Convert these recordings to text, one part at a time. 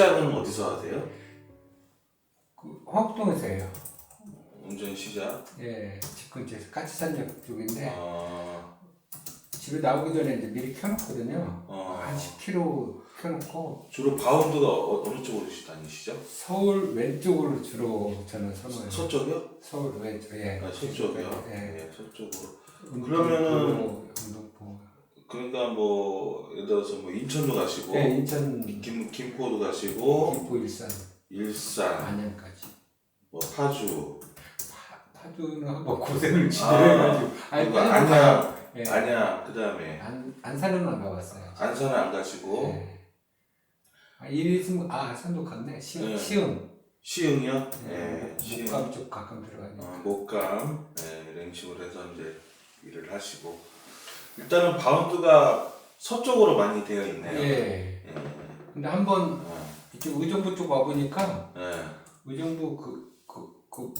시작은 어디서 하세요? 그 화곡동에서 해요. 운전 시작. 예, 집 근처에서 까치산역 쪽인데 어, 집에 나오기 전에 이제 미리 켜놓거든요. 어, 한 10km 켜놓고 주로 바운드가 어, 어느 쪽으로 다니시죠? 서울 왼쪽으로 주로 저는 선호해요. 서쪽이요? 서울 왼쪽, 예. 아, 서쪽이요? 예. 네, 서쪽으로. 운동포, 그러면은- 운동포. 그러니까 뭐 예를 들어서 뭐 인천도 가시고 예, 인천 김 김포도 가시고 김포 일산 일산, 안양까지. 뭐 파주, 파- 파주는 한번 고생을 아, 지내가지고 그리고 파주는 안양. 예. 안양 그다음에 안 안산은 안 가봤어요. 안산은 안 가시고 예. 아, 이리 있으면 아 산도 갔네. 시흥, 네. 시흥. 시흥이요? 예. 네, 시흥. 목감 쪽 가끔 들어가니까. 어, 목감 네, 이런 식으로 해서 이제 일을 하시고 일단은 바운드가 서쪽으로 많이 되어 있네요. 예. 예. 근데 한번 어, 이쪽 의정부 쪽 와보니까 예. 의정부 그, 그, 그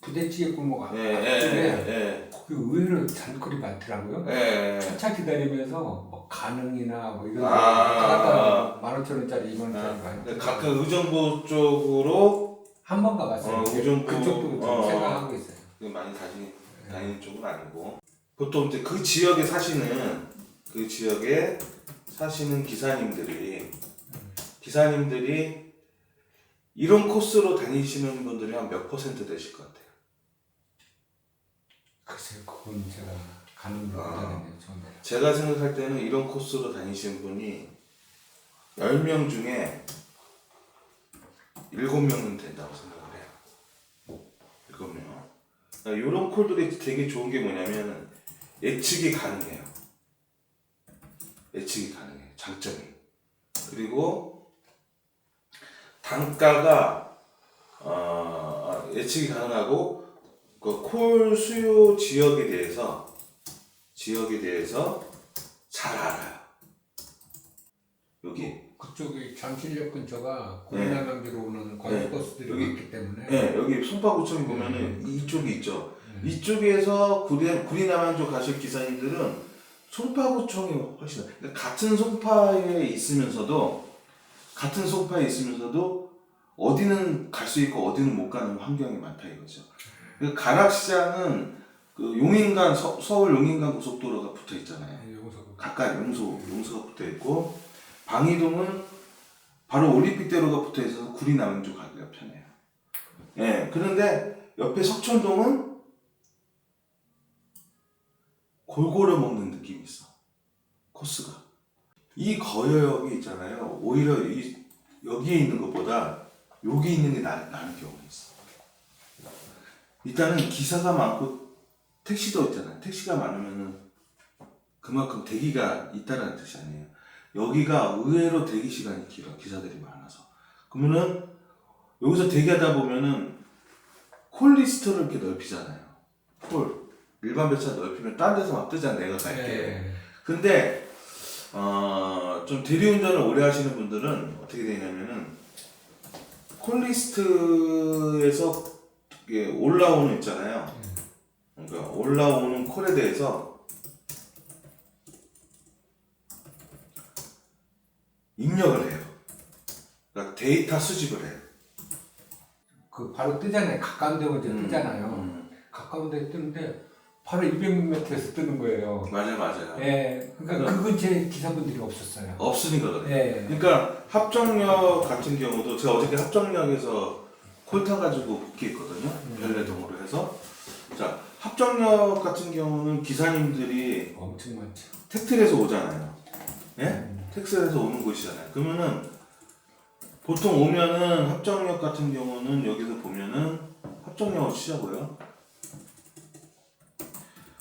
부대찌개 골목 앞- 예, 예, 앞쪽에 예, 거기 의외로 잔거리 많더라고요. 예, 예. 차차 기다리면서 뭐 가능이나 뭐 이런 거 아. 만 오천 원짜리 이만 원짜리 많이 네, 각각 의정부 쪽으로 한번 가봤어요. 어, 의정부, 그쪽도 좀 어. 생각하고 있어요. 많이 다니, 다니는 쪽은 아니고 보통 이제 그 지역에 사시는 그 지역에 사시는 기사님들이 기사님들이 이런 코스로 다니시는 분들이 한 몇 퍼센트 되실 것 같아요. 글쎄요, 그건 제가 가는 줄 아. 못하겠네요. 처음에. 제가 생각할 때는 이런 코스로 다니시는 분이 10명 중에 7명은 된다고 생각을 해요. 7명. 이런 콜들이 되게 좋은 게 뭐냐면 예측이 가능해요. 예측이 가능해요. 장점이. 그리고 단가가 어, 예측이 가능하고 그 콜 수요 지역에 대해서 지역에 대해서 잘 알아요. 여기. 그쪽이 잠실역 근처가 네. 고리남양주로 오는 광역버스들이 여기- 많기 때문에 네, 여기 송파구청에 보면은 이쪽이 있죠. 네. 이쪽에서 구리, 구리남양주 가실 기사님들은 송파구청이 훨씬, 그러니까 같은 송파에 있으면서도, 같은 송파에 있으면서도 어디는 갈 수 있고 어디는 못 가는 환경이 많다 이거죠. 그 가락시장은 그 용인간, 서, 서울 용인간 고속도로가 붙어 있잖아요. 네, 가까이 용소, 용소가 붙어 있고 방이동은 바로 올림픽대로가 붙어 있어서 구리 남양주 가기가 편해요. 예, 그런데 옆에 석촌동은 골고루 먹는 느낌이 있어. 코스가. 이 거여역이 있잖아요. 오히려 이, 여기에 있는 것보다 여기 있는 게 나, 나는 경우가 있어. 일단은 기사가 많고 택시도 있잖아요. 택시가 많으면은 그만큼 대기가 있다라는 뜻이 아니에요. 여기가 의외로 대기 시간이 길어 기사들이 많아서 그러면은 여기서 대기하다 보면은 콜 리스트를 이렇게 넓히잖아요. 콜 일반 배차 넓히면 딴 데서 막 뜨잖아 내가 갈게. 네. 근데 어, 좀 대리운전을 오래 하시는 분들은 어떻게 되냐면은 콜리스트에서 이게 올라오는 있잖아요. 그러니까 올라오는 콜에 대해서 입력을 해요. 그러니까 데이터 수집을 해요. 그 바로 뜨잖아요. 가까운 데 먼저 음, 뜨잖아요. 음. 가까운 데 뜨는데 바로 200m에서 뜨는 거예요. 맞아요, 맞아요. 예, 그러니까 그 근처에 기사분들이 없었어요. 없으니까 그래. 예. 그러니까 합정역 같은 경우도 제가 어저께 합정역에서 콜 타가지고 복귀했거든요. 음. 별내동으로 해서 자 합정역 같은 경우는 기사님들이 엄청 많죠. 택트에서 오잖아요. 예? 음. 택스에서 오는 곳이잖아요. 그러면은 보통 오면은 합정역 같은 경우는 여기서 보면은 합정역을 치자고요.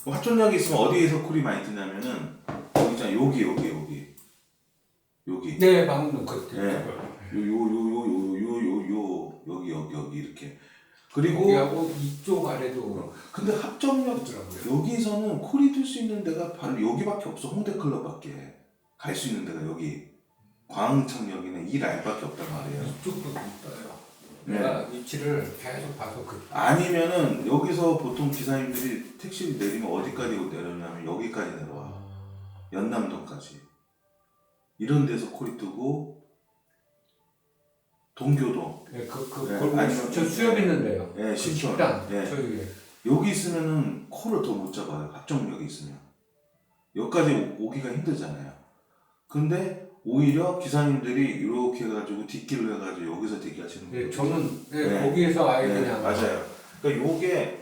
뭐 합정역에 있으면 어디에서 콜이 많이 뜨냐면은 여기 있잖아. 여기 여기 여기. 여기. 네, 방금 그 네. 요요요요요요요 여기 여기 여기 이렇게. 그리고 여기하고 이쪽 아래도 근데 합정역 있더라고요. 여기서는 콜이 뜰 수 있는 데가 바로 여기밖에 없어. 홍대 클럽밖에. 갈 수 있는 데가 여기. 광창역에는 이 라인밖에 없단 말이에요. 이쪽도 있어요. 네. 내가 위치를 계속 봐서 그 아니면은 여기서 보통 기사님들이 택시를 내리면 어디까지 내려냐면 여기까지 내려와 연남동까지 이런 데서 콜이 뜨고 동교동, 예, 그, 그, 네, 골목 아니면- 저 수협 있는데요. 예, 그 식당. 식당. 예. 저 위에. 여기 있으면은 코를 더못 잡아요. 합정역에 있으면. 여기까지 오- 오기가 힘들잖아요. 근데 오히려 기사님들이 이렇게 해가지고 뒷길로 해가지고 여기서 대기하시는 예, 거예요. 저는 예, 네. 거기에서 아예 네, 그냥 맞아요. 그러니까 요게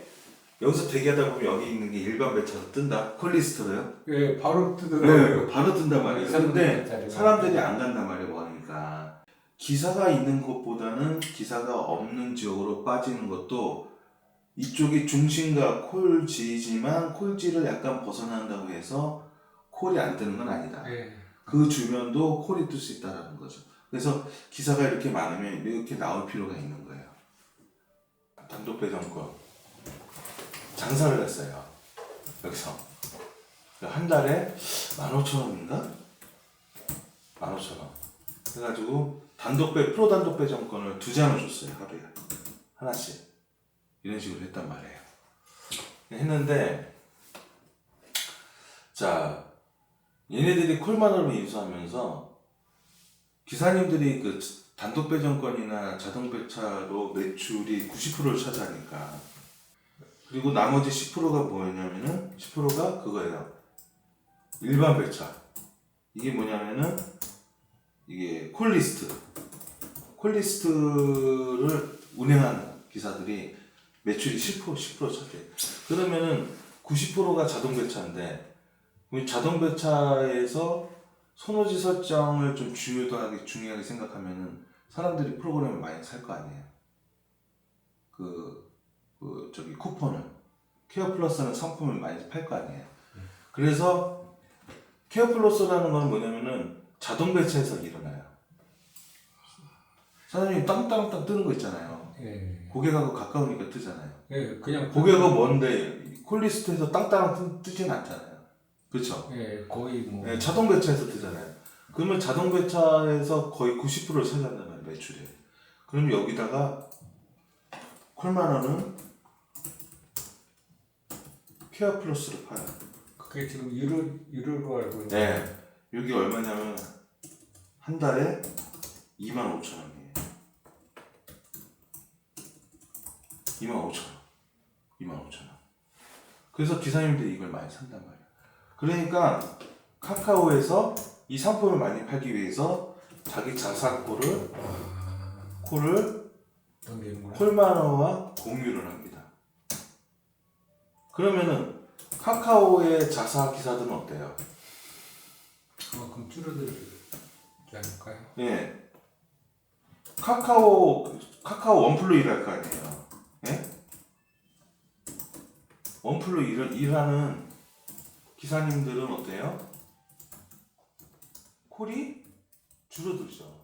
여기서 대기하다 보면 여기 있는 게 일반 배차로 뜬다. 콜리스트로요. 예, 바로 뜨더라고요. 네, 바로 뜬단 말이에요. 근데 사람들이 안 간단 말이에요. 뭐하니까. 기사가 있는 것보다는 기사가 없는 지역으로 빠지는 것도 이쪽이 중심과 콜지지만 콜지를 약간 벗어난다고 해서 콜이 안 뜨는 건 아니다. 예. 그 주변도 콜이 뜰 수 있다는 거죠. 그래서 기사가 이렇게 많으면 이렇게 나올 필요가 있는 거예요. 단독 배정권 장사를 했어요. 여기서 한 달에 15,000원인가? 15,000원. 그래가지고 단독 배 프로 단독 배정권을 두 장을 줬어요 하루에 하나씩 이런 식으로 했단 말이에요. 했는데 자 얘네들이 콜만으로 인수하면서 기사님들이 그 단독 배정권이나 자동 배차로 매출이 90%를 차지하니까 그리고 나머지 10%가 뭐였냐면은 10%가 그거예요. 일반 배차. 이게 뭐냐면은 이게 콜리스트. 콜리스트를 운행하는 기사들이 매출이 10% 10% 차지해. 그러면은 90%가 자동 배차인데 자동 배차에서 선호지 설정을 좀 중요하게 중요하게 생각하면은 사람들이 프로그램을 많이 살 거 아니에요. 그, 그 저기 쿠폰을 케어 플러스는 상품을 많이 팔 거 아니에요. 그래서 케어 플러스라는 건 뭐냐면은 자동 배차에서 일어나요. 사장님이 땅땅땅 뜨는 거 있잖아요. 예. 고객하고 가까우니까 뜨잖아요. 예, 그냥 고객은 뭔데 콜리스트에서 땅땅 뜨, 뜨진 않잖아요. 그렇죠? 예, 거의 뭐 네, 자동 배차에서 뜨잖아요. 그러면 자동 배차에서 거의 90%를 차지한단 말이에요, 매출이. 그럼 여기다가 콜만원은 케어 플러스를 팔아요. 그게 지금 유료 유료로 알고 있는데 네. 여기 얼마냐면 한 달에 2만 5천 원이에요. 2만 5천 원. 2만 5천 원. 그래서 기사님들이 이걸 많이 산단 말이에요. 그러니까 카카오에서 이 상품을 많이 팔기 위해서 자기 자사코를 코를. 콜마너와 공유를 합니다. 그러면은 카카오의 자사 기사들은 어때요? 그만큼 줄어들지 않을까요? 예. 카카오 카카오 원플로 일할 거 아니에요. 예? 원플로 일, 일하는 기사님들은 어때요? 콜이 줄어들죠.